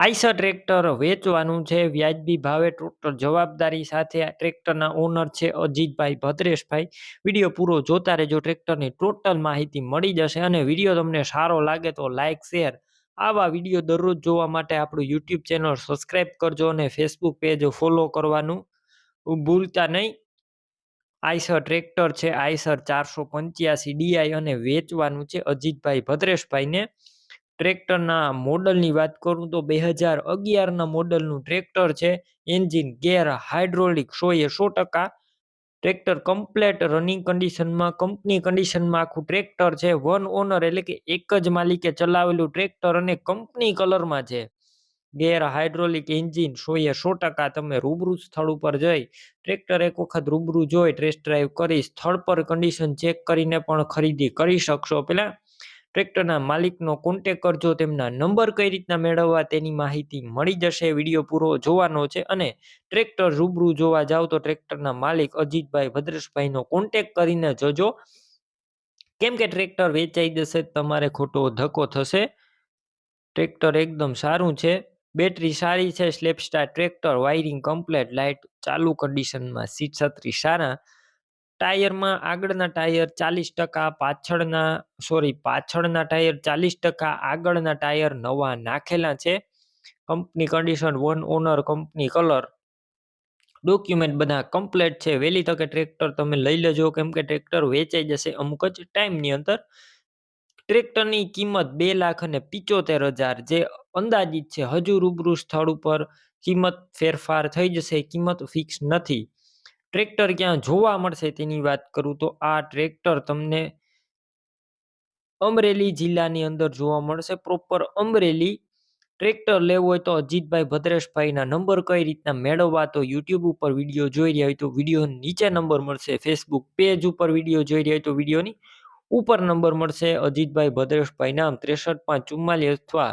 Eicher tractor વેચવાનું છે. વ્યાજબી ભાવે ટોટલ જવાબદારી સાથે આ ટ્રેક્ટરના ઓનર છે અજીતભાઈ ભદ્રેશભાઈ. વીડિયો પૂરો જોતા રહેજો. ટ્રેક્ટરની ટોટલ માહિતી મળી જશે અને વીડિયો તમને સારો લાગે તો લાઇક શેર આવા વીડિયો દરરોજ જોવા માટે આપણું યુટ્યુબ ચેનલ સબસ્ક્રાઈબ કરજો અને ફેસબુક પેજ ફોલો કરવાનું ભૂલતા નહીં. આઈસર ટ્રેક્ટર છે. આઈસર ચારસો પંચ્યાસી ડીઆઈ અને વેચવાનું છે અજીતભાઈ ભદ્રેશભાઈને. ટ્રેક્ટરના મોડલની વાત કરું તો બે હજાર અગિયારના મોડલનું ટ્રેક્ટર છે. એન્જિન ગેર હાઇડ્રોલિક સો એ સો ટકા. ટ્રેક્ટર કમ્પ્લેટ રનિંગ કન્ડિશનમાં, કંપની કન્ડિશનમાં આખું ટ્રેક્ટર છે. વન ઓનર એટલે કે એક જ માલિકે ચલાવેલું ટ્રેક્ટર અને કંપની કલરમાં છે. ગેર હાઇડ્રોલિક એન્જિન સો એ સો ટકા તમે રૂબરૂ સ્થળ ઉપર જઈ, ટ્રેક્ટર એક વખત રૂબરૂ જોઈ, ટેસ્ટ ડ્રાઈવ કરી, સ્થળ પર કન્ડિશન ચેક કરીને પણ ખરીદી કરી શકશો. પહેલાં ટ્રેક્ટરના માલિકનો કોન્ટેક કરજો, તેમના નંબર કઈ રીતના મેળવવા તેની માહિતી મળી જશે વીડિયો પૂરો જોવાનો છે અને ટ્રેક્ટર રૂબરૂ જોવા જાવ તો ટ્રેક્ટરના માલિક અજીતભાઈ ભદ્રેશભાઈનો કોન્ટેક કરીને જજો. કેમ કે ટ્રેક્ટર વેચાઈ જશે, તમારે ખોટો ધક્કો થશે. ટ્રેક્ટર એકદમ સારું છે, બેટરી સારી છે, સ્લેપસ્ટાર ટ્રેક્ટર વાયરિંગ કમ્પ્લેટ લાઇટ ચાલુ કન્ડિશનમાં સીટ છત્રી સારા. ટાયરમાં આગળના ટાયર ચાલીસ ટકા, પાછળના સોરી પાછળના ટાયર ચાલીસ ટકા, આગળના ટાયર નવા નાખેલા છે. Company condition one owner company colour document બધા કમ્પ્લેટ છે. વહેલી તકે ટ્રેક્ટર તમે લઈ લેજો. કેમ કે ટ્રેક્ટર વેચાઈ જશે અમુક જ ટાઈમની અંદર. ટ્રેક્ટરની કિંમત બે લાખ અને પિચોતેર હજાર જે અંદાજિત છે. હજુ રૂબરૂ સ્થળ ઉપર કિંમત ફેરફાર થઈ જશે. કિંમત ફિક્સ નથી. ટ્રેક્ટર ક્યાં જોવા મળશે તેની વાત કરું તો આ ટ્રેક્ટર તમને અમરેલી જિલ્લાની અંદર જોવા મળશે. પ્રોપર અમરેલી ટ્રેક્ટર લેવું હોય તો અજીતભાઈ ભદ્રેશભાઈના નંબર કઈ રીતના મેળવવા તો યુટ્યુબ ઉપર વીડિયો જોઈ રહ્યા હોય તો વીડિયો નીચે નંબર મળશે. ફેસબુક પેજ ઉપર વીડિયો જોઈ રહ્યા હોય તો વિડીયોની ઉપર નંબર મળશે. અજીતભાઈ ભદ્રેશભાઈ નામ ત્રેસઠ પાંચ ચુમ્માલીસ અથવા